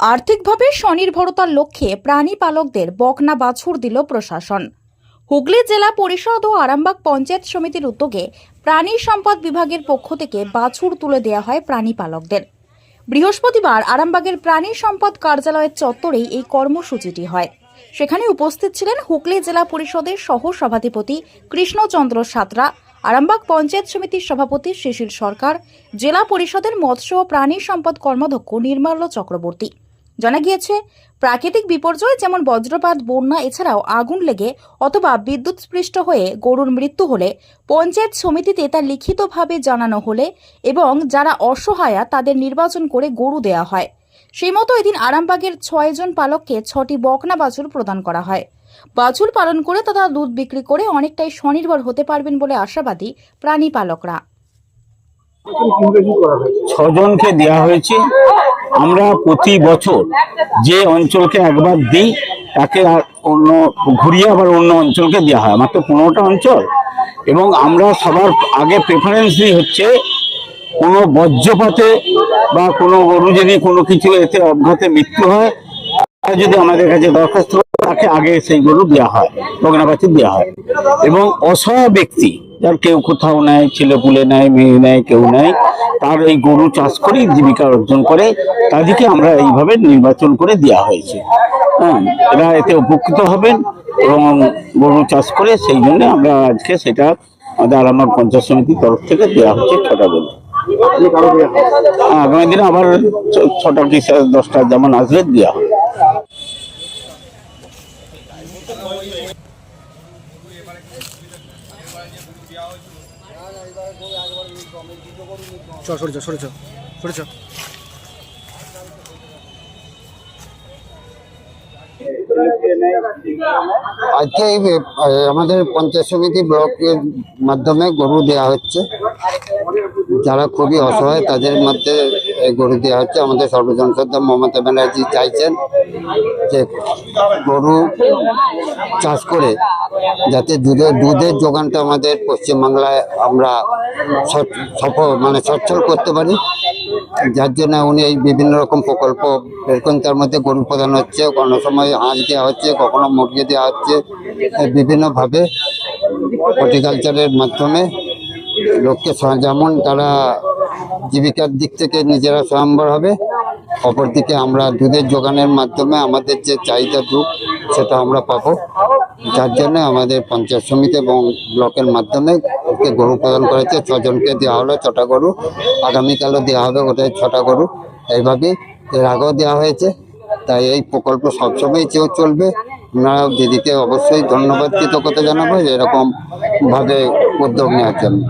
আর্থিকভাবে স্বনির্ভরতার লক্ষ্যে প্রাণী পালকদের বকনা বাছুর দিল প্রশাসন। হুগলি জেলা পরিষদ ও আরামবাগ পঞ্চায়েত সমিতির উদ্যোগে প্রাণী সম্পদ বিভাগের পক্ষ থেকে বাছুর তুলে দেওয়া হয় প্রাণী পালকদের বৃহস্পতিবার আরামবাগের প্রাণী সম্পদ কার্যালয়ের চত্বরেই এই কর্মসূচিটি হয়। সেখানে উপস্থিত ছিলেন হুগলি জেলা পরিষদের সহ সভাধিপতি কৃষ্ণচন্দ্র সাতরা, আরামবাগ পঞ্চায়েত সমিতির সভাপতি শিশির সরকার, জেলা পরিষদের মৎস্য ও প্রাণী সম্পদ কর্মাধ্যক্ষ নির্মাল্য চক্রবর্তী। জানা গিয়েছে, প্রাকৃতিক বিপর্যয় যেমন বজ্রপাত, বন্যা, এছাড়াও আগুন লেগে অথবা বিদ্যুৎ স্পৃষ্ট হয়ে গরুর মৃত্যু হলে পঞ্চায়েত সমিতিতে তা লিখিতভাবে জানানো হলে এবং যারা অসহায়া তাদের নির্বাচন করে গরু দেওয়া হয়। সেই মতো এদিন আরামবাগের ছয়জন পালককে ছটি বকনা বাছুর প্রদান করা হয়। বাছুর পালন করে তথা দুধ বিক্রি করে অনেকটাই স্বনির্ভর হতে পারবেন বলে আশাবাদী প্রাণী পালকরা। ছজনকে দেওয়া হয়েছে। আমরা প্রতি বছর যে অঞ্চলকে একবার দিই, তাকে আর অন্য, ঘুরিয়ে আবার অন্য অঞ্চলকে দেওয়া হয়। মাত্র পনেরোটা অঞ্চল। এবং আমরা সবার আগে প্রেফারেন্স দিই হচ্ছে কোনো বজ্রপাতে বা কোনো গরু যদি কোনো কিছু এতে অজ্ঞাতে মৃত্যু হয় যদি আমাদের কাছে দরখাস্ত তাকে আগে সেই গরু দেওয়া হয় বগনাবাতি দেওয়া হয়। এবং অসহায় ব্যক্তি যার কেউ কোথাও নেয় ছেলে পুলে নেয় মেয়ে নেয় কেউ নেয় তার এই গরু চাষ করেই জীবিকা অর্জন করে তাদেরকে আমরা এইভাবে নির্বাচন করে দেওয়া হয়েছে। হ্যাঁ এরা এতে উপকৃত হবেন এবং গরু চাষ করে সেই জন্য আমরা আজকে সেটা আমাদের আরামবাগ পঞ্চায়েত সমিতির তরফ থেকে দেওয়া হচ্ছে ছটা হ্যাঁ, আগামী দিনে আবার ছটা কি দশটা যেমন আসলে দেওয়া হবে। চ সরে চ সরে চ সরে চ আজকে এই আমাদের পঞ্চায়েত সমিতি ব্লকের মাধ্যমে গরু দেওয়া হচ্ছে। যারা খুবই অসহায়, তাদের মধ্যে এই গরু দেওয়া হচ্ছে। আমাদের সর্বজনশ্রদ্ধা মমতা ব্যানার্জি চাইছেন যে গরু চাষ করে যাতে দুধের দুধের যোগানটা আমাদের পশ্চিমবাংলায় আমরা সফল মানে সচ্ছল করতে পারি। যার জন্য উনি এই বিভিন্ন রকম প্রকল্প এরকম তার মধ্যে গরু প্রদান হচ্ছে কোনো সময় হাঁস দেওয়া হচ্ছে, কখনো মুরগি দেওয়া হচ্ছে বিভিন্নভাবে হর্টিকালচারের মাধ্যমে লোককে যেমন তারা জীবিকার দিক থেকে নিজেরা স্বয়ম্বর হবে অপরদিকে আমরা দুধের যোগানের মাধ্যমে আমাদের যে চাহিদা দুধ, সেটা আমরা পাবো। যার জন্য আমাদের পঞ্চায়েত সমিতি এবং ব্লকের মাধ্যমে ওকে গরু প্রদান করেছে। ছজনকে দেওয়া হলো, ছটা গরু। আগামীকালও দেওয়া হবে ওদের ছটা গরু। এইভাবে এর আগেও দেওয়া হয়েছে। তাই এই প্রকল্প সবসময় চেয়েও চলবে। আপনারা দিদিকে অবশ্যই ধন্যবাদ, কৃতজ্ঞতা জানাব এরকম ভাবে উদ্যোগ নেওয়ার জন্য।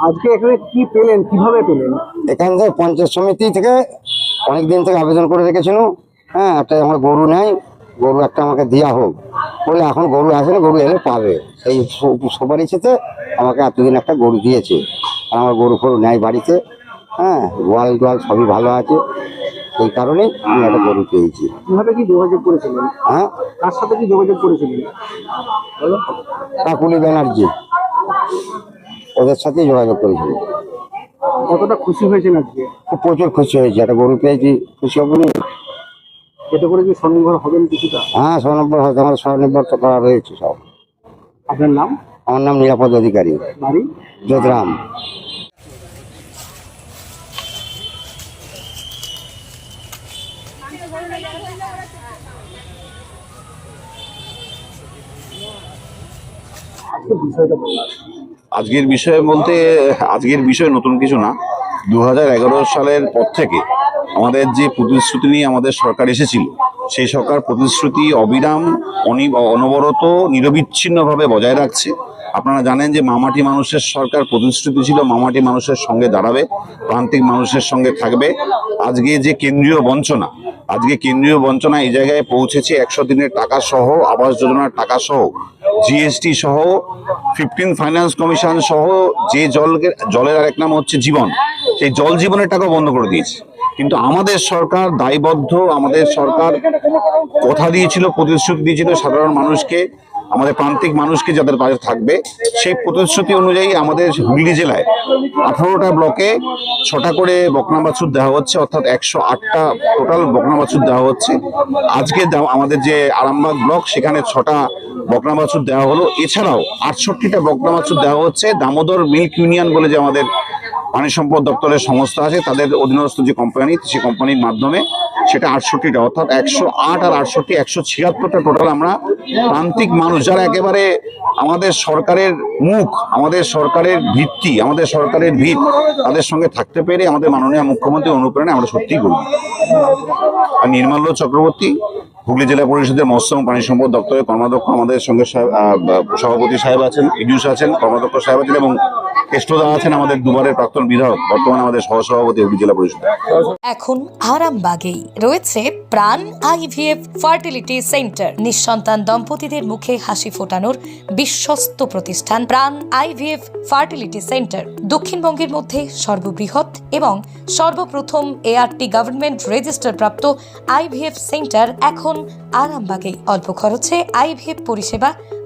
আজকে এখানে কি পেলেন? কীভাবে পেলেন? এখান থেকে পঞ্চায়েত সমিতি থেকে অনেক দিন থেকে আবেদন করে রেখেছিল। হ্যাঁ একটা আমার গরু নেই, গরু একটা আমাকে দেওয়া হোক। বলে এখন গরু আসেনি গরু এলে পাবে। সেই সু- সুপারিশেতে আমাকে এতদিন একটা গরু দিয়েছে। আর আমার গরু ফরু নেয় বাড়িতে হ্যাঁ গোয়াল টোয়াল সবই ভালো আছে সেই কারণেই আমি একটা গরু পেয়েছি। কীভাবে কি যোগাযোগ করেছিলেন? হ্যাঁ? কার সাথে কি যোগাযোগ করেছিলেন? কাকুলি ব্যানার্জি ওদের সাথেই যোগাযোগ করেছিল কতটা খুশি হয়েছেন আজকে? খুব প্রচুর খুশি হয়েছে একটা গরু পেয়েছি খুশি হব এতে করে কি স্বনির্ভর হবেন কিছুটা? হ্যাঁ স্বনির্ভর হয়তো আমার স্বনির্ভর তো করা রয়েছে সব। আপনার নাম? আমার নাম নিরাপদ অধিকারী। বাড়ি? যোধরাম আজকের বিষয় বলতে, আজকের বিষয় নতুন কিছু না। দু হাজার এগারো সালের পর থেকে আমাদের যে প্রতিশ্রুতি নিয়ে আমাদের সরকার এসেছিল, সেই সরকার প্রতিশ্রুতি অবিরাম অনি- অনবরত নিরবিচ্ছিন্নভাবে বজায় রাখছে। আপনারা জানেন যে মামাটি মানুষের সরকার প্রতিশ্রুতি ছিল, মামাটি মানুষের সঙ্গে দাঁড়াবে, প্রান্তিক মানুষের সঙ্গে থাকবে। আজকে যে কেন্দ্রীয় বঞ্চনা, আজকে কেন্দ্রীয় বঞ্চনা এই জায়গায় পৌঁছেছে একশো দিনের টাকা সহ, আবাস যোজনার টাকা সহ। জিএসটি সহ ফিফটিন ফাইন্যান্স কমিশন সহ যে জলকে, জলের আরেক নাম হচ্ছে জীবন, সেই জল জীবনের টাকা বন্ধ করে দিয়েছে। কিন্তু আমাদের সরকার দায়বদ্ধ, আমাদের সরকার কথা দিয়েছিল, প্রতিশ্রুতি দিয়েছিল সাধারণ মানুষকে আমাদের প্রান্তিক মানুষকে যাদের পাশে থাকবে, সেই প্রতিশ্রুতি অনুযায়ী আমাদের হুগলি জেলায় আঠারোটা ব্লকে ছটা করে বকনা বাছুর দেওয়া হচ্ছে, অর্থাৎ একশো আটটা টোটাল বকনা বাছুর দেওয়া হচ্ছে। আজকে আমাদের যে আরামবাগ ব্লক, সেখানে ছটা বকনা বাছুর দেওয়া হলো। এছাড়াও আটষট্টিটা বকনা বাছুর দেওয়া হচ্ছে। দামোদর মিল্ক ইউনিয়ন বলে যে আমাদের পানি সম্পদ দপ্তরের সংস্থা আছে, তাদের অধীনস্থ যে কোম্পানি সেই কোম্পানির মাধ্যমে সেটা আটষট্টিটা, অর্থাৎ একশো আট আর আটষট্টি, একশো ছিয়াত্তরটা টোটাল আমরা প্রান্তিক মানুষ, যারা একেবারে আমাদের সরকারের মুখ, আমাদের সরকারের ভিত্তি, আমাদের সরকারের ভিত, তাদের সঙ্গে থাকতে পেরে আমাদের মাননীয় মুখ্যমন্ত্রী অনুপ্রেরণা আমরা সত্যিই করি আর নির্মাল্য চক্রবর্তী, হুগলি জেলা পরিষদের মৎস্য প্রাণী সম্পদ দপ্তরের কর্মাধ্যক্ষ আমাদের সঙ্গে সভাপতি সাহেব আছেন, ইডিউস আছেন, কর্মাধ্যক্ষ সাহেব আছেন এবং প্রতিষ্ঠান প্রাণ আইভিএফ ফার্টিলিটি সেন্টার। দক্ষিণবঙ্গের মধ্যে সর্ববৃহৎ এবং সর্বপ্রথম এআরটি গভর্নমেন্ট রেজিস্টার প্রাপ্ত আইভিএফ সেন্টার এখন আরামবাগেই। অল্প খরচে আইভিএফ পরিষেবা